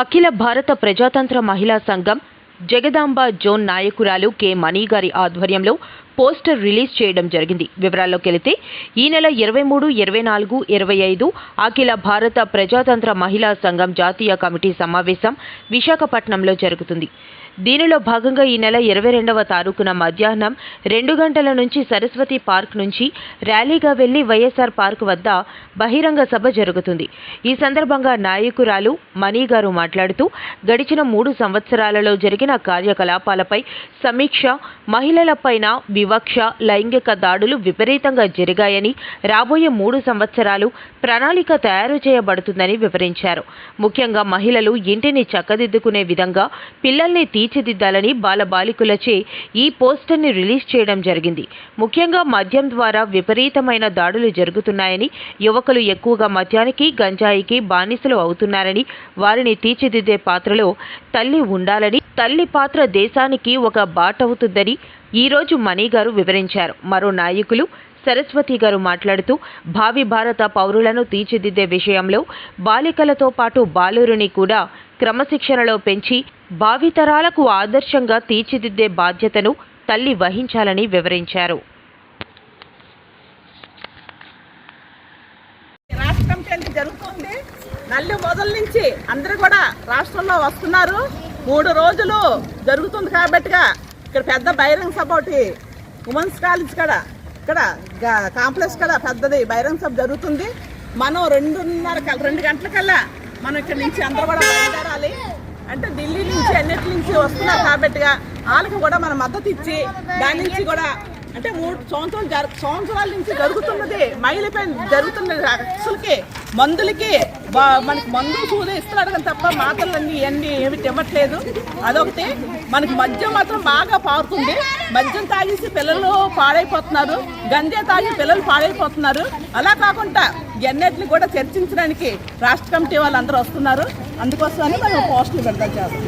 అఖిల భారత ప్రజాతంత్ర మహిళా సంఘం జగదాంబ జోన్ నాయకురాలు కె మణి గారి ఆధ్వర్యంలో పోస్టర్ రిలీజ్ చేయడం జరిగింది. వివరాల్లోకి వెళితే ఈ నెల ఇరవై మూడు ఇరవై నాలుగు ఇరవై ఐదు అఖిల భారత ప్రజాతంత్ర మహిళా సంఘం జాతీయ కమిటీ సమావేశం విశాఖపట్నంలో జరుగుతుంది. దీనిలో భాగంగా ఈ నెల ఇరవై రెండవ తారీఖున మధ్యాహ్నం రెండు గంటల నుంచి సరస్వతి పార్క్ నుంచి ర్యాలీగా వెళ్ళి వైఎస్ఆర్ పార్క్ వద్ద బహిరంగ సభ జరుగుతుంది. ఈ సందర్భంగా నాయకురాలు మణి గారు మాట్లాడుతూ గడిచిన మూడు సంవత్సరాలలో జరిగిన కార్యకలాపాలపై సమీక్ష మహిళలపైన వివక్ష లైంగిక దాడులు విపరీతంగా జరిగాయని రాబోయే మూడు సంవత్సరాలు ప్రణాళిక తయారు చేయబడుతుందని వివరించారు. ముఖ్యంగా మహిళలు ఇంటిని చక్కదిద్దుకునే విధంగా పిల్లల్ని తీర్చిదిద్దాలని బాలబాలికలచే ఈ పోస్టర్ని రిలీజ్ చేయడం జరిగింది. ముఖ్యంగా మద్యం ద్వారా విపరీతమైన దాడులు జరుగుతున్నాయని యువకులు ఎక్కువగా మద్యానికి గంజాయికి బానిసలు అవుతున్నారని వారిని తీర్చిదిద్దే పాత్రలో తల్లి ఉండాలని తల్లి పాత్ర దేశానికి ఒక బాటవుతుందని ఈ రోజు మణి గారు వివరించారు. మరో నాయకులు సరస్వతి గారు మాట్లాడుతూ భావి భారత పౌరులను తీర్చిదిద్దే విషయంలో బాలికలతో పాటు బాలురుని కూడా క్రమశిక్షణలో పెంచి భావితరాలకు ఆదర్శంగా తీర్చిదిద్దే బాధ్యతను తల్లి వహించాలని వివరించారు. రాష్ట్రం జరుగుతుంది. నల్లి మొదల నుంచి అందరూ కూడా రాష్ట్రంలో వస్తున్నారు. మూడు రోజులు జరుగుతుంది కాబట్టిగా ఇక్కడ పెద్ద బహిరంగ సభ ఒకటి. ఉమెన్స్ కాలేజ్ కాడ ఇక్కడ కాంప్లెక్స్ కాడ పెద్దది బహిరంగ సభ జరుగుతుంది. మనం రెండున్నర రెండు గంటలకల్లా మనం ఇక్కడ నుంచి అందరూ కూడా బయలుదేరాలి. అంటే ఢిల్లీ నుంచి అన్నిటి నుంచి వస్తున్నారు కాబట్టిగా వాళ్ళకి కూడా మనం మద్దతు ఇచ్చి దాని నుంచి కూడా అంటే మూడు సంవత్సరాలు జరు సంవత్సరాల నుంచి జరుగుతున్నది మహిళపై జరుగుతున్నది అసలుకి మందులకి మనకి మందు సూది ఇస్తున్నాడు కానీ తప్ప మాటలన్నీ ఇవన్నీ ఏమి ఇవ్వట్లేదు అదొకటి. మనకి మద్యం మాత్రం బాగా పారుతుంది. మద్యం తాగేసి పిల్లలు పాడైపోతున్నారు. గంజా తాగి పిల్లలు పాడైపోతున్నారు. అలా కాకుండా ఇవన్నిటిని కూడా చర్చించడానికి రాష్ట్ర కమిటీ వాళ్ళందరూ వస్తున్నారు. అందుకోసమని మనం పోస్టులు పెడతాం చేస్తాం.